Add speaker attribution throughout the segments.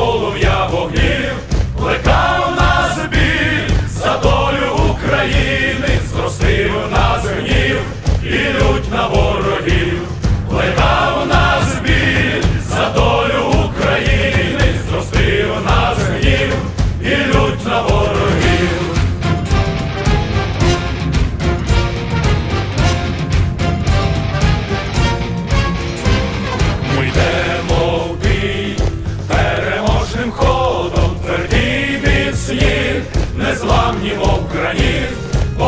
Speaker 1: полум'я вогнів, плекав на біль за долю України, зростив нас гнів і лють на ворог. незламні, мов граніт, бо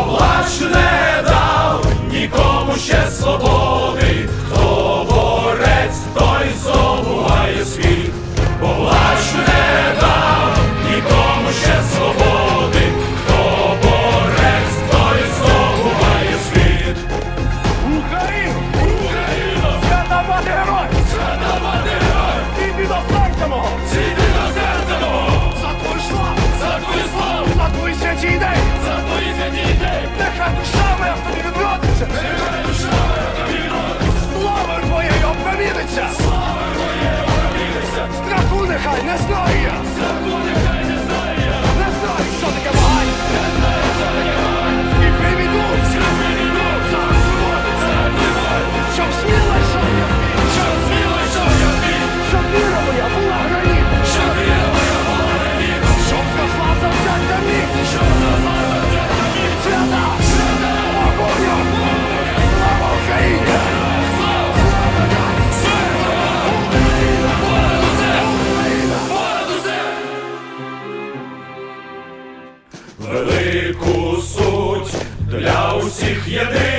Speaker 1: That's not усіх єдину